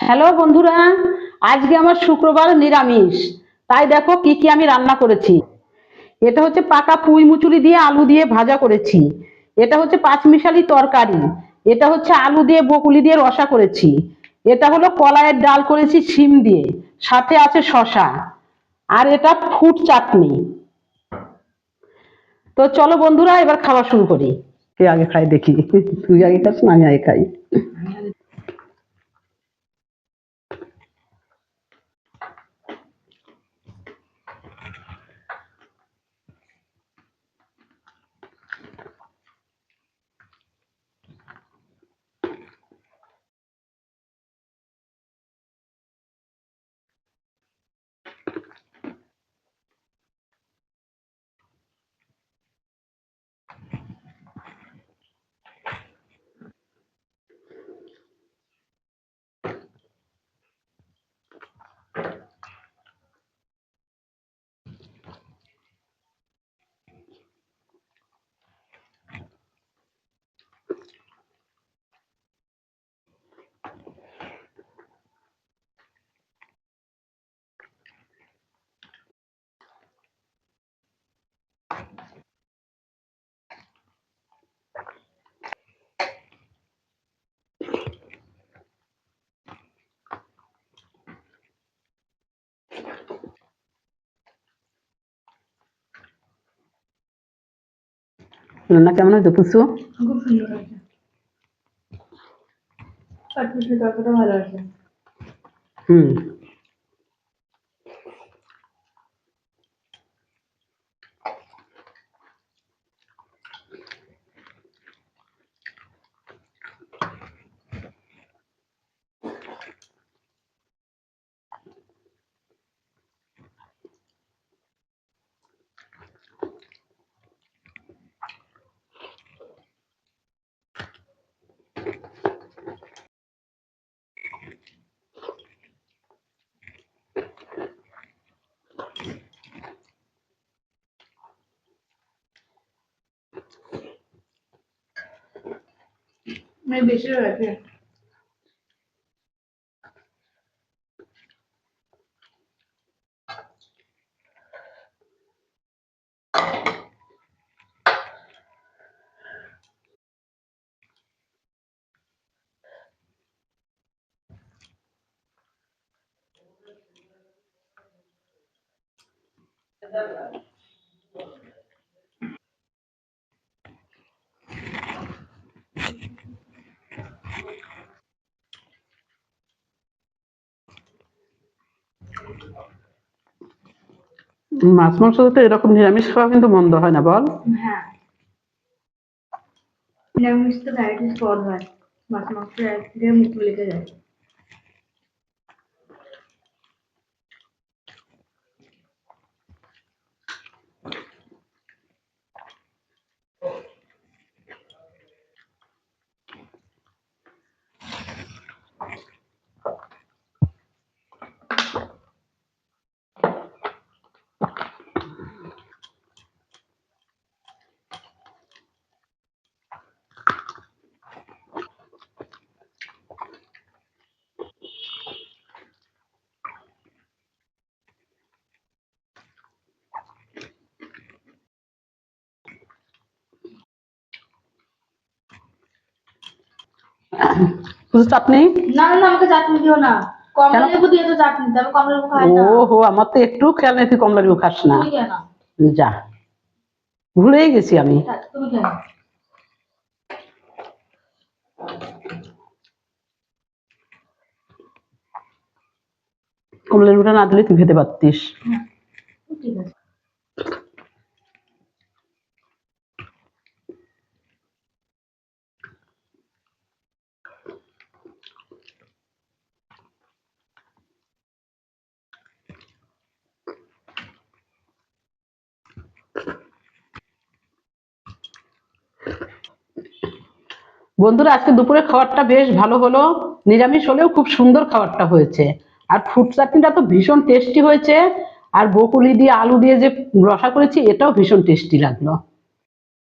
Hello বন্ধুরা, আজকে আমার শুক্রবার নিরামিষ। তাই দেখো কি কি আমি রান্না করেছি। এটা হচ্ছে পাকা পুঁই মুচুরি দিয়ে আলু দিয়ে ভাজা করেছি। এটা হচ্ছে পাঁচমিশালি তরকারি। এটা হচ্ছে আলু দিয়ে বকুলি দিয়ে রসা করেছি। এটা হলো কলাইয়ের ডাল করেছি শিম দিয়ে। সাথে আছে শশা আর এটা ফুট চাটনি। তো চলো বন্ধুরা, এবার খাওয়া শুরু করি। কে আগে খাই দেখি। তুই আগে খাস না আমি আগে খাই। রান্না কেমন হয়েছে পুষু খুব সুন্দর আছে কাঠপুষি তরকাটা ভালো আছে হুম। মানে বেশি হয়েছে মাছ মাংস তো এরকম নিরামিষ খাওয়া কিন্তু মন্দ হয় না, বল। হ্যাঁ। নিরামিষ তো ভ্যারাইটিস পদ হয়। মাছ মাংস এক থেকে মুখ লেগে যায়। শুধু চাটনি না না আমাকে চাটনি দিও না। কমলা লেবু দিয়ে তো চাটনি তবে কমলা লেবু খাই না। ও হো আমার তো একটু খেয়াল নেই তুই কমলা লেবু খাস না। যা। ভুলেই গেছি আমি। তুমি কেন কমলা লেবুটা না দিলে তুই খেতে পারতিস। হ্যাঁ, ঠিক আছে। বন্ধুরা, আজকে দুপুরে খাবারটা বেশ ভালো হলো। নিরামিষ হলেও খুব সুন্দর খাবারটা হয়েছে। আর ফুড চাটনিটা তো ভীষণ টেস্টি হয়েছে। আর বকুলি দিয়ে আলু দিয়ে যে রসা করেছি, এটাও ভীষণ টেস্টি লাগল।